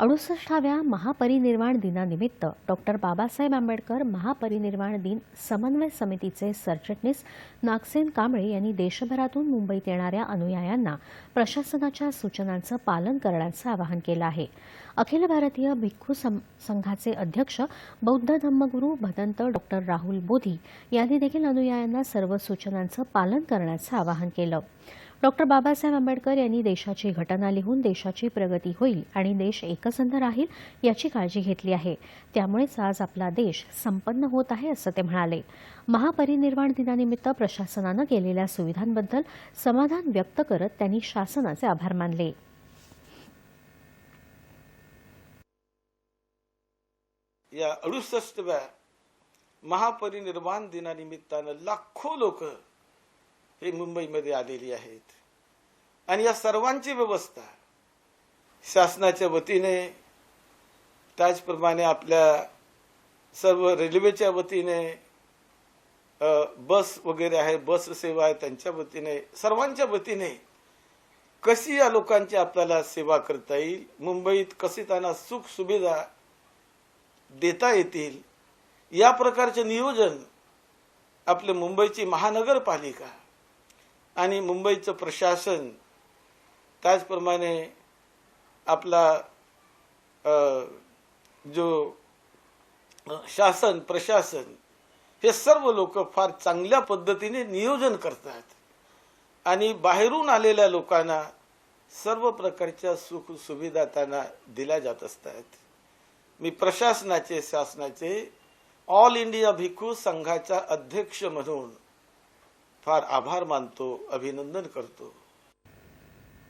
अडुसष्टाव्या महापरिनिर्वाण दिनानिमित्त डॉक्टर बाबासाहेब आंबेडकर महापरिनिर्वाण दिन समन्वय समितीचे सरचिटणीस नागसेन कांबळे यांनी देशभरातून मुंबईत येणाऱ्या अनुयायांना प्रशासनाच्या सूचनांचं पालन करण्याचं आवाहन केलं आहे. अखिल भारतीय भिक्खू सं- संघाचे अध्यक्ष बौद्ध धम्मगुरू भदंत डॉक्टर राहुल बोधी यांनी देखील अनुयायांना सर्व सूचनांचं पालन करण्याचं आवाहन केलं. डॉक्टर बाबासाहेब आंबेडकर यांनी देशाची घटना लिहून देशाची प्रगती होईल आणि देश एकसंध राहील याची काळजी घेतली आहे. त्यामुळेच आज आपला देश संपन्न होत आहे असं ते म्हणाले. महापरिनिर्वाण दिनानिमित्त प्रशासनानं केलेल्या सुविधांबद्दल समाधान व्यक्त करत त्यांनी शासनाचे आभार मानले. या अडुसष्टव्या महापरिनिर्वाण दिनानिमित्तानं लाखो लोक हे मुंबईमध्ये आलेली आहेत. आणि या सर्वांची व्यवस्था शासनाच्या वतीने त्याचप्रमाणे आपल्या सर्व रेल्वेच्या वतीने बस वगैरे आहे बस सेवा आहे त्यांच्या वतीने सर्वांच्या वतीने कशी या लोकांची आपल्याला सेवा करता येईल मुंबईत कशी त्यांना सुख सुविधा देता येतील या प्रकारचे नियोजन आपले मुंबईची महानगरपालिका आणि मुंबईचं प्रशासन त्याचप्रमाणे आपला जो शासन प्रशासन हे सर्व लोक फार चांगल्या पद्धतीने नियोजन करतात. आणि बाहेरून आलेल्या लोकांना सर्व प्रकारच्या सुख सुविधा त्यांना दिल्या जात असतात. मी प्रशासनाचे शासनाचे ऑल इंडिया भिक्खू संघाचा अध्यक्ष म्हणून फार आभार मानतो अभिनंदन करतो.